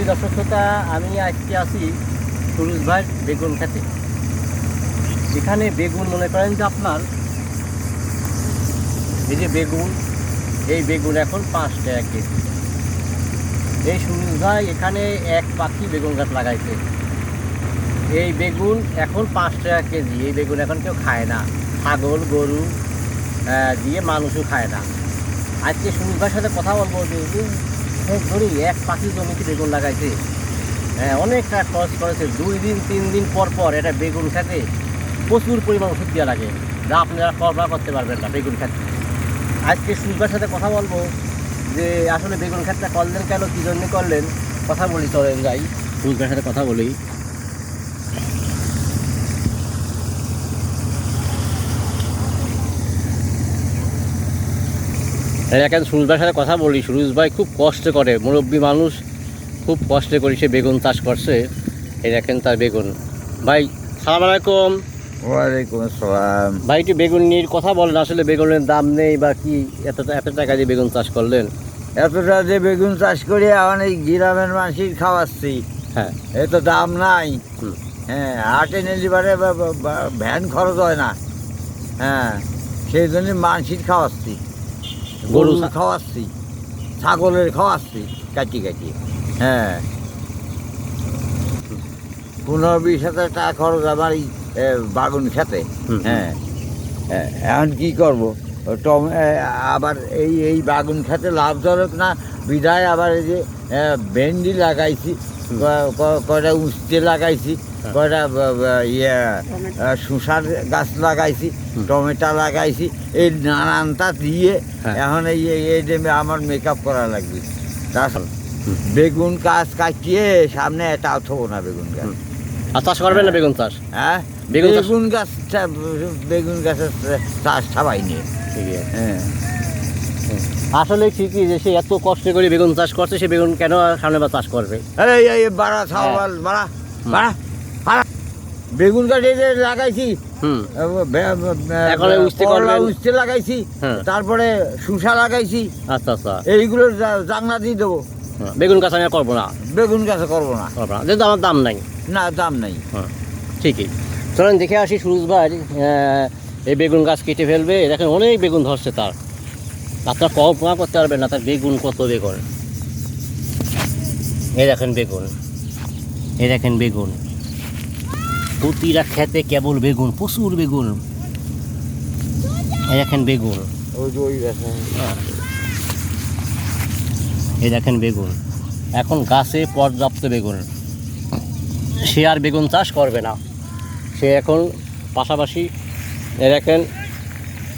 বলি দর্শক শ্রোতা, আমি আজকে আছি সুরুজ ভাই বেগুন খেতে। এখানে বেগুন মনে করেন যে আপনার এই যে বেগুন, এই বেগুন এখন পাঁচ টাকা কেজি। এই সুরুজ ভাই এখানে এক পাখি বেগুন গাছ লাগাইছে। এই বেগুন এখন পাঁচ টাকা কেজি, এই বেগুন এখন কেউ খায় না। ছাগল, গরু দিয়ে মানুষও খায় না। আজকে সুনীল ভাইয়ের সাথে কথা বলব যে ধরি, এক পাখি জমিতে বেগুন লাগাইছে। হ্যাঁ অনেকটা খরচ করেছে। দুই দিন, তিন দিন পর পর এটা বেগুন খেতে প্রচুর পরিমাণ ওষুধ দেওয়া লাগে। যা আপনারা কল্পনা করতে পারবেন না বেগুন খেতে। আজকে ভাইয়ের সাথে কথা বলব যে, আসলে বেগুন খেতটা করলেন কেন, কী জন্য করলেন? কথা বলি, চলেন যাই। ভাইয়ের সাথে কথা বলি। এখন সুরজ ভাইয়ের সাথে কথা বলি সুরজ ভাই খুব কষ্ট করে মুরব্বী মানুষ খুব কষ্ট করে সে বেগুন চাষ করছে এই দেখেন তার বেগুন। ভাই সালাম আলাইকুম। ওয়ালাইকুম আসসালাম। ভাই একটু বেগুন নিয়ে কথা বলেন আসলে বেগুনের দাম নেই বা কি এত এত টাকা দিয়ে বেগুন চাষ করলেন? এতটা যে বেগুন চাষ করে অনেক গ্রামের মানুষের খাওয়াচ্ছি। হ্যাঁ। এ তো দাম নাই। হ্যাঁ হাটে নিলে পারে বা- বা- বা- ভ্যান খরচ হয় না। হ্যাঁ সেই জন্য মানুষের খাওয়াচ্ছি। গরু খাওয়াচ্ছি ছাগলের খাওয়াচ্ছি কাটি কাটি। হ্যাঁ। পনেরো বিশ হাজার টাকা খরচ আমার এই বাগুন খেতে। হ্যাঁ। হ্যাঁ, এখন কি করব? টম আবার এই এই বাগুন খেতে লাভজনক না। বিদায় আবার এই যে ভেন্ডি লাগাইছি কয়টা উস্তে লাগাইছি। কয়টা ব- ব- ইয়ে এ, গাছ লাগাইছি টমেটো লাগাইছি এই নানানটা দিয়ে হ্যাঁ। এখন এই এই- যে আমার মেকআপ করা লাগবে। তার বেগুন গাছ কাটিয়ে সামনে এটা থবো না বেগুন গাছ। আর চাষ করবেন না বেগুন চাষ? হ্যাঁ? বেগুন চাষ- বেগুন গাছ বেগুন গাছের চাষ সবাই নিয়ে ঠিক আছে। হ্যাঁ। আসলে ঠিকই যে সে এত কষ্ট করে বেগুন চাষ করছে সে বেগুন কেন সামনে বা চাষ করবে? এই বাড়া ছাওয়াল বাড়া বাড়া। বেগুন গাছ এই যে লাগাইছি? উস্তে লাগাইছি হ্যাঁ। তারপরে শুষা লাগাইছি আচ্ছা আচ্ছা। এইগুলো জাংলা দিয়ে দেবো। হ্যাঁ, বেগুন গাছ আমি করব না? বেগুন গাছে করব না। করব না। যেহেতু আমার দাম নাই। না দাম নেই। হ্যাঁ ঠিকই। চলেন দেখে আসি সুরজ ভাই এই বেগুন গাছ কেটে ফেলবে। দেখেন অনেক বেগুন ধরছে তার। আপনার কল্পনা করতে পারবেন না তার বেগুন কত বেগুন। এই দেখেন বেগুন। এই দেখেন বেগুন। প্রতিটা খেতে কেবল বেগুন প্রচুর বেগুন। এই দেখেন বেগুন। ওই যে ওই এই দেখেন বেগুন। এখন গাছে পর্যাপ্ত বেগুন। সে আর বেগুন চাষ করবে না। সে এখন পাশাপাশি এ দেখেন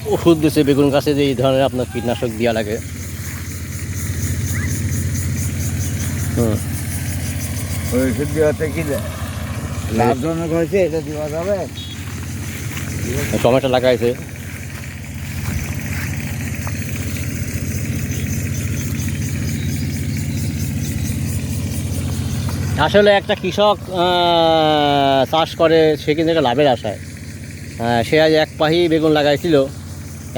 ওষুধ দিচ্ছে বেগুন গাছে যে এই ধরনের আপনার কীটনাশক দেওয়া লাগে। হুম। ওই ওষুধ দেওয়াতে কি লাভজনক হয়েছে এটা দেওয়া যাবে। টমেটো লাগাইছে আসলে একটা কৃষক চাষ করে সে কিন্তু একটা লাভের আশায়। সে আজ এক পাহি বেগুন লাগাইছিল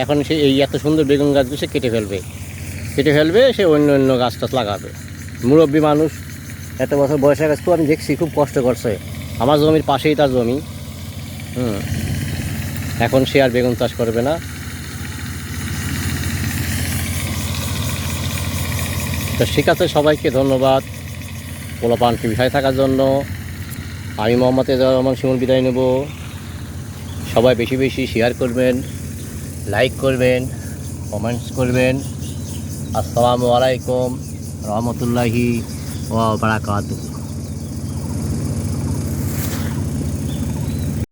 এখন সে এই এত সুন্দর বেগুন গাছগুলো সে কেটে ফেলবে। কেটে ফেলবে সে অন্য অন্য গাছ টাছ লাগাবে। মুরব্বী মানুষ এত বছর বয়সের গাছ তো আমি দেখছি খুব কষ্ট করছে। আমার জমির পাশেই তার জমি। হুম। এখন সে আর বেগুন চাষ করবে না। তো ঠিক আছে, সবাইকে ধন্যবাদ। পোলাপানকে বিষয় থাকার জন্য। আমি মোহাম্মদ এজাজুর রহমান শিমুল বিদায় নেব। সবাই বেশি বেশি শেয়ার করবেন লাইক করবেন কমেন্টস করবেন। আসসালামু আলাইকুম, রহমতুল্লাহি ওয়া বারাকাতুহু।